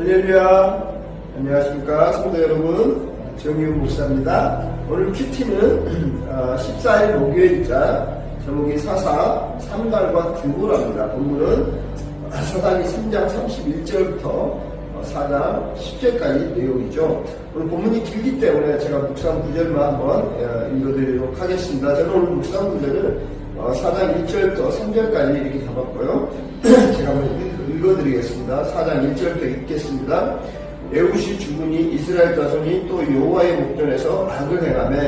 할렐루야. 안녕하십니까. 성도 여러분. 정의훈 목사입니다. 오늘 큐티는 14일 목요일자 제목이 사사 3달과 두부랍니다. 본문은 사단이 3장 31절부터 4장 10절까지 내용이죠. 오늘 본문이 길기 때문에 제가 묵상 구절만 한번 어, 읽어드리도록 하겠습니다. 저는 오늘 묵상 구절을 4장 1절부터 3절까지 이렇게 잡았고요. 제가 읽- 읽어드리겠습니다. 4장 1절부터 읽겠습니다. 에우시 주군이 이스라엘 자손이 또 여호와의 목전에서 악을 행하며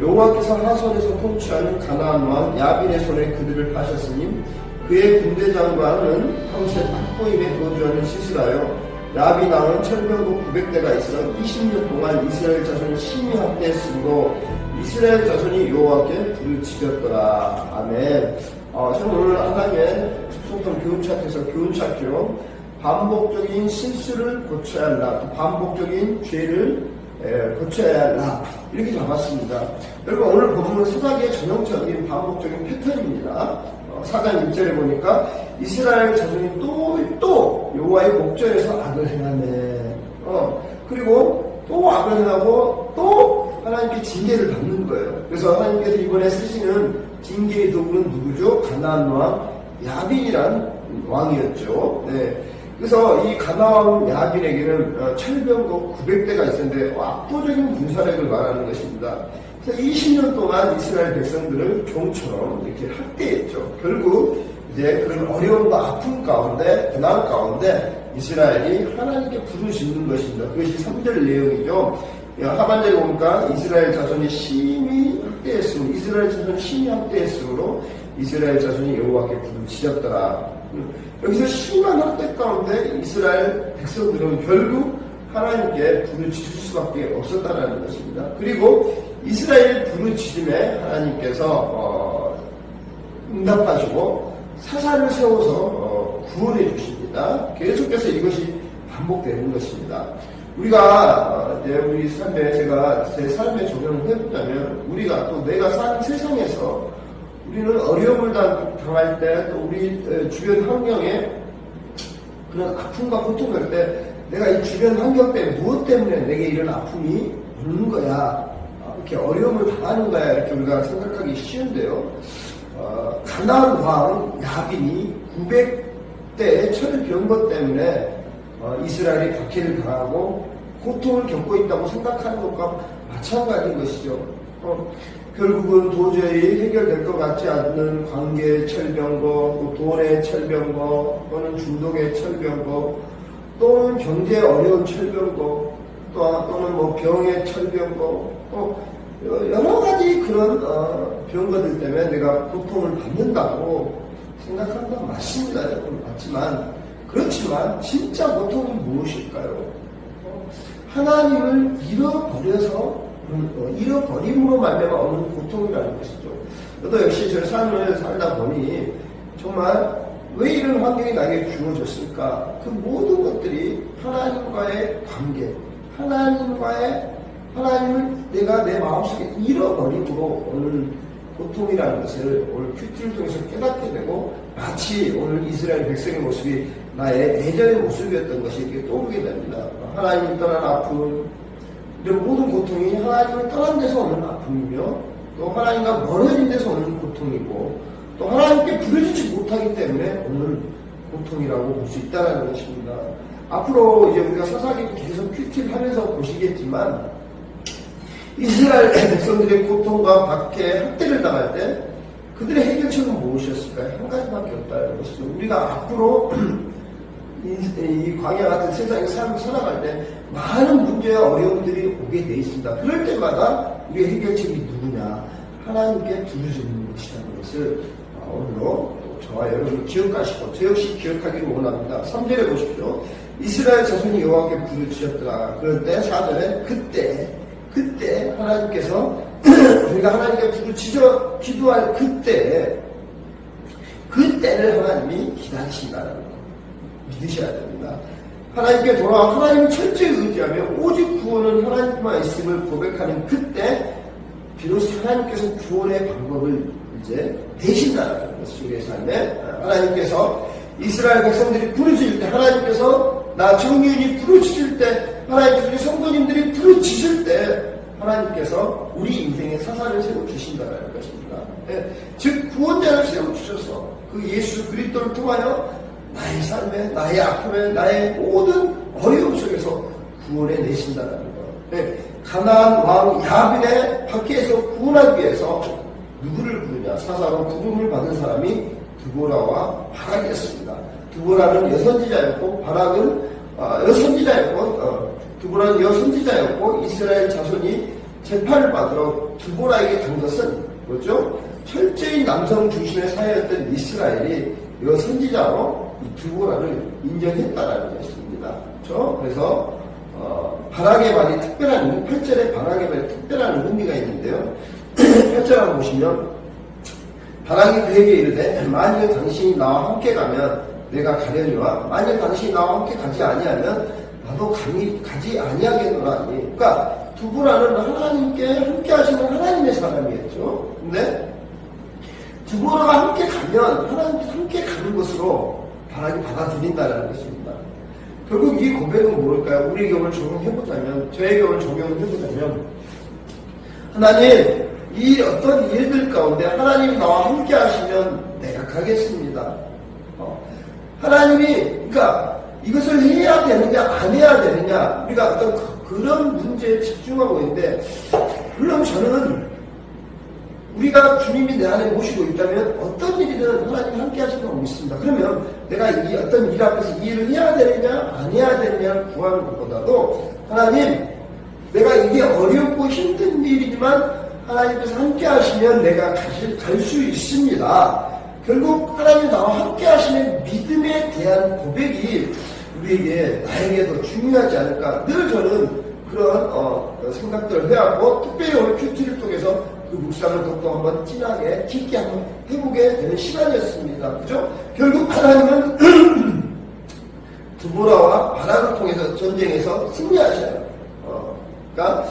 여호와께서 하선에서 통치하는 가나안 왕 야빈의 손에 그들을 파셨으니 그의 군대 장관은 평생 학보임에 도주하는 시스라요 야빈 왕은 천병국 900대가 있어 20년 동안 이스라엘 자손을 심히 학대했으므로 이스라엘 자손이 여호와께 지졌더라 아멘 어, 저는 오늘 하나님의 속성 교훈 차트에서 교훈 차트로 반복적인 실수를 고쳐야 한다. 또 반복적인 죄를 에, 고쳐야 한다. 이렇게 잡았습니다. 여러분 오늘 본문은 사사기의 전형적인 반복적인 패턴입니다. 어, 사장 1절에 보니까 이스라엘 자손이 또, 또 여호와의 목전에서 악을 행하네. 어, 그리고 또 악을 행하고 또 하나님께 징계를 받는 거예요. 그래서 하나님께서 이번에 쓰시는 징계의 도구는 누구죠? 가나안 왕 야빈이란 왕이었죠. 네. 그래서 이 가나안 야빈에게는 어, 철병국 900대가 있었는데 어, 압도적인 군사력을 말하는 것입니다. 그래서 20년 동안 이스라엘 백성들을 종처럼 이렇게 학대했죠. 결국 이제 그런 어려움과 아픔 가운데, 고난 가운데 이스라엘이 하나님께 짓는 것입니다. 그것이 3절 내용이죠. 하반절에 보니까 이스라엘 자손이 심히 학대했으므로 이스라엘 자손이 심히 학대했으므로 이스라엘 자손이 여호와께 지졌더라. 여기서 심한 학대 가운데 이스라엘 백성들은 결국 하나님께 지질 수밖에 없었다는 것입니다. 그리고 이스라엘 지짐에 하나님께서 어, 응답하시고 사사를 세워서 어, 구원해 주십니다. 계속해서 이것이 반복되는 것입니다. 우리가 어, 이제 우리 삶에 제가 제 삶에 적용을 해보자면 우리가 또 내가 사는 세상에서 우리는 어려움을 당- 당할 때 또 우리 어, 주변 환경에 그런 아픔과 고통을 때 내가 이 주변 환경 때문에 무엇 때문에 내게 이런 아픔이 오는 거야? 어, 이렇게 어려움을 당하는 거야? 이렇게 우리가 생각하기 쉬운데요. 어, 가나안 왕 야빈이 900대의 철을 비운 것 때문에 어, 이스라엘이 박해를 당하고 고통을 겪고 있다고 생각하는 것과 마찬가지인 것이죠. 어, 결국은 도저히 해결될 것 같지 않는 관계의 철병거, 또 돈의 철병거, 또는 중독의 병거 또는 경제 어려운 철병거, 또, 또는 뭐 병의 철병거, 또 여러 가지 그런 어, 병거들 때문에 내가 고통을 받는다고 생각하는 건 맞습니다. 맞지만 그렇지만 진짜 고통이 무엇일까요? 어, 하나님을 잃어버려서 어, 잃어버림으로 말미암아 오는 고통이라는 것이죠. 저도 역시 저 삶을 살다 보니 정말 왜 이런 환경이 나에게 주어졌을까? 그 모든 것들이 하나님과의 관계, 하나님과의 하나님을 내가 내 마음속에 잃어버림으로 오는 고통이라는 것을 오늘 큐티를 통해서 깨닫게 되고 마치 오늘 이스라엘 백성의 모습이 나의 예전의 모습이었던 것이 이렇게 떠오르게 됩니다. 하나님을 떠난 아픔, 이런 모든 고통이 하나님을 떠난 데서 오는 아픔이며 또 하나님과 멀어진 데서 오는 고통이고 또 하나님께 부르짖지 못하기 때문에 오는 고통이라고 볼 수 있다는 것입니다. 앞으로 이제 우리가 사사기도 계속 큐티를 하면서 보시겠지만 이스라엘 백성들의 고통과 박해, 학대를 당할 때 그들의 해결책은 무엇이었을까요? 한 가지밖에 없다는 것이죠. 우리가 앞으로 이, 이 광야 같은 세상에 삶을 살아갈 때 많은 문제와 어려움들이 오게 돼 있습니다. 그럴 때마다 우리의 해결책이 누구냐? 하나님께 부르짖는 것이라는 것을 오늘로 또 저와 여러분 기억하시고 저 역시 기억하기를 원합니다. 3절에 보십시오. 이스라엘 자손이 여호와께 부르짖었더라. 그런데 4절에 그때 그때 하나님께서 우리가 하나님께 부르짖어 기도할 그때 그때를 하나님이 기다리신다는 거 믿으셔야 됩니다. 하나님께 돌아와 하나님을 철저히 의지하며 오직 구원은 하나님만 있음을 고백하는 그때 비로소 하나님께서 구원의 방법을 이제 되신다는 것이 우리의 삶에 하나님께서 이스라엘 백성들이 부르짖을 때 하나님께서 나 정윤이 부르짖을 때 하나님께서 우리 성도님들이 부르짖을 때 하나님께서 우리 인생에 사사를 세워 주신다는 것입니다. 예, 즉 구원자를 세워 주셔서 그 예수 그리스도를 통하여 나의 삶에 나의 아픔에 나의 모든 어려움 속에서 구원해 내신다는 것. 예, 가나안 왕 야빈의 밖에서 구원하기 위해서 누구를 부르냐 사사로 부름을 받은 사람이 드보라와 바락이었습니다. 드보라는 여선지자였고 바락은 어, 여선지자였고 어, 드보라는 여선지자였고 이스라엘 자손이 재판을 받으러 드보라에게 간 것은 뭐죠? 철저히 남성 중심의 사회였던 이스라엘이 여선지자로 이 드보라를 인정했다라는 것입니다. 그렇죠? 그래서 어, 바락의 말이 특별한 8절에 바락의 말이 특별한 의미가 있는데요. 8절 한번 보시면 바람이 그에게 이르되 만일 당신이 나와 함께 가면 내가 가려니와 만일 당신이 나와 함께 가지 아니하면 나도 감히 가지 아니하겠노라 하니 그러니까 두부라는 하나님께 함께 하시는 하나님의 사람이었죠 근데 두부라가 함께 가면 하나님께 함께 가는 것으로 바람이 받아들인다는 것입니다 결국 이 고백은 뭘까요? 우리 경우를 적용해보자면 저의 경우를 적용해보자면 하나님 이 어떤 일들 가운데 하나님이 나와 함께 하시면 내가 가겠습니다. 어, 하나님이 그러니까 이것을 해야 되느냐 안 해야 되느냐 우리가 어떤 그- 그런 문제에 집중하고 있는데 물론 저는 우리가 주님이 내 안에 모시고 있다면 어떤 일이든 하나님이 함께 하시는 거 믿습니다. 그러면 내가 이 어떤 일 앞에서 이 일을 해야 되느냐 안 해야 되느냐를 구하는 것보다도 하나님 내가 이게 어렵고 힘든 일이지만 하나님께서 함께 하시면 내가 갈 수 있습니다. 결국 하나님 나와 함께 하시는 믿음에 대한 고백이 우리에게 나에게도 중요하지 않을까. 늘 저는 그런 어, 생각들을 해왔고 특별히 오늘 큐티를 그 묵상을 더욱더 한번 진하게 깊게 한번 해보게 되는 시간이었습니다. 그죠? 결국 하나님은 두보라와 바락을 통해서 전쟁에서 승리하셔요. 어, 그러니까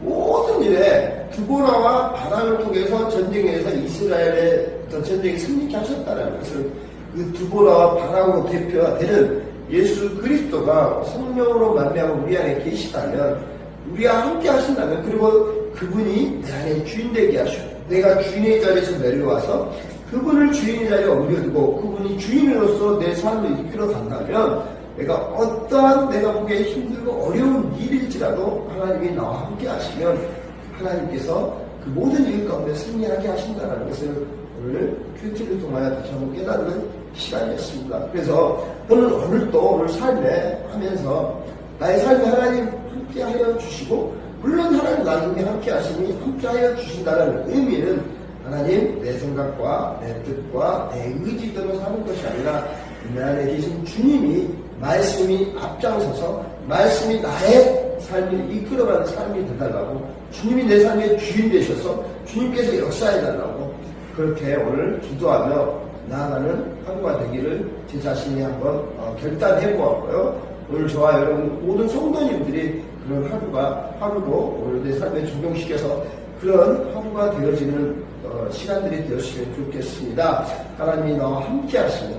모든 일에 두보라와 바락을 통해서 전쟁에서 이스라엘의 전쟁이 승리케 하셨다는 것을 그 두보라와 바락으로 대표가 되는 예수 그리스도가 성령으로 만나고 우리 안에 계시다면 우리와 함께 하신다면 그리고 그분이 내 안에 주인 되게 하시고 내가 주인의 자리에서 내려와서 그분을 주인의 자리에 옮겨두고 그분이 주인으로서 내 삶을 이끌어 간다면 내가 어떠한 내가 보기에 힘들고 어려운 일일지라도 하나님이 나와 함께 하시면 하나님께서 그 모든 일 가운데 승리하게 하신다는 것을 오늘 큐티를 통하여 다시 한번 깨닫는 시간이었습니다. 그래서 저는 오늘도 오늘 삶에 하면서 나의 삶에 하나님 함께 하여 주시고 물론 하나님 나에게 함께 하시니 함께 하여 주신다는 의미는 하나님 내 생각과 내 뜻과 내 의지대로 사는 것이 아니라 내 안에 계신 주님이 말씀이 앞장서서 말씀이 나의 삶을 이끌어가는 삶이 되달라고 주님이 내 삶의 주인 되셔서 주님께서 역사해달라고 그렇게 오늘 기도하며 나아가는 하루가 되기를 제 자신이 한번 어, 결단해 보았고요. 오늘 저와 여러분 모든 성도님들이 그런 하루가 하루도 오늘 내 삶에 적용시켜서 그런 하루가 되어지는 어, 시간들이 되었으면 좋겠습니다. 하나님이 나와 함께 하시는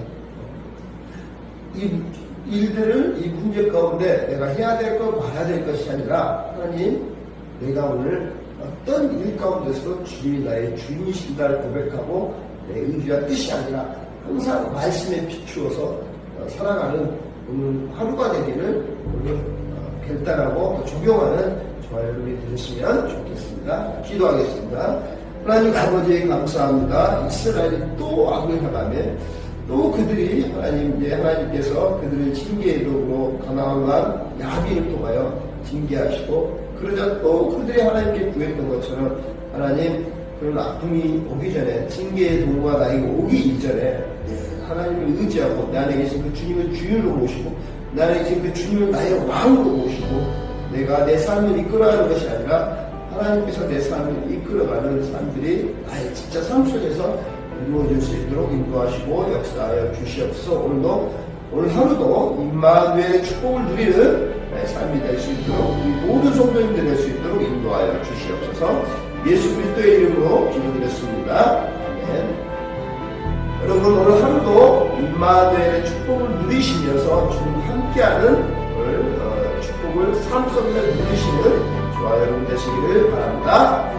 이 일들을 이 문제 가운데 내가 해야 될 것, 말아야 될 것이 아니라 하나님 내가 오늘 어떤 일 가운데서도 주님이 나의 주인이신다를 고백하고 내 의지와 뜻이 아니라 항상 말씀에 비추어서 어, 살아가는 오늘 하루가 되기를 오늘 또 적용하는 여러분이 되셨으면 좋겠습니다. 기도하겠습니다. 하나님 아버지 감사합니다. 이스라엘이 또 악을 행하며 또 그들이 하나님 이제 하나님께서 그들을 징계의 도구로 가나안과 야비를 통하여 징계하시고 그러자 또 그들이 하나님께 구했던 것처럼 하나님 그런 아픔이 오기 전에 징계의 도구가 나에게 오기 이전에 하나님을 의지하고 내 안에 계신 그 주님을 주인으로 모시고 내 안에 계신 그 주님을 나의 왕으로 모시고 내가 내 삶을 이끌어가는 것이 아니라 하나님께서 내 삶을 이끌어가는 삶들이 나의 진짜 삶 속에서 이루어질 수 있도록 인도하시고 역사하여 주시옵소서 오늘도 오늘 하루도 임마누엘의 축복을 누리는 삶이 될 수 있도록 우리 모든 성도님들 될 수 있도록 인도하여 주시옵소서 예수 그리스도의 이름으로 기도드렸습니다. 아멘. 여러분 오늘 하루도 임마누엘의 축복을 누리시면서 주님 함께하는 어, 축복을 삶 속에서 누리시는 저와 여러분 되시기를 바랍니다.